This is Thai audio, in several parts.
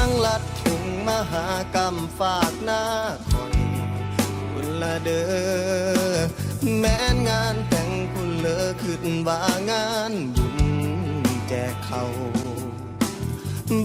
างลัดถุงมหากรรมฝากหน้าคอยคุณละเด้อแม้นงานแต่งคุณเลอขึ้นว่างานบุญแจกเขา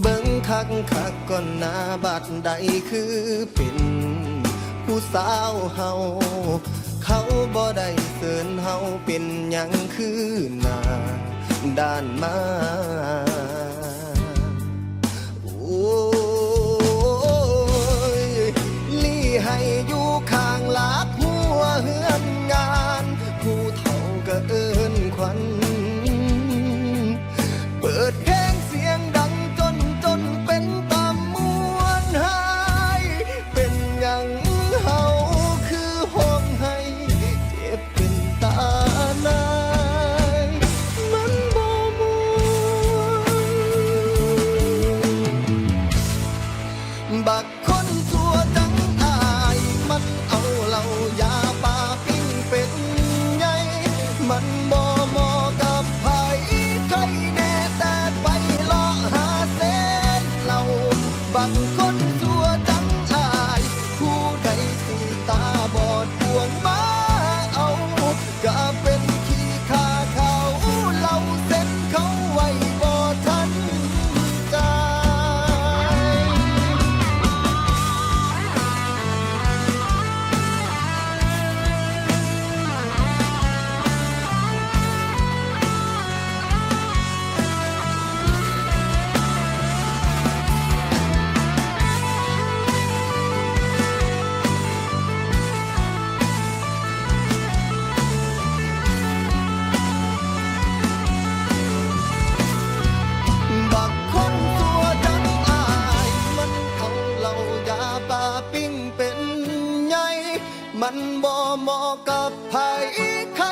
เบิ่งคักคักก่อนหน้าบัดใดคือเป็นผู้สาวเฮาเขาบ่ได้เสินเฮาเป็นหยังคือหนาด้านมา ตาปิ้งเป็นไงมันบ่เหมาะกับไผใคร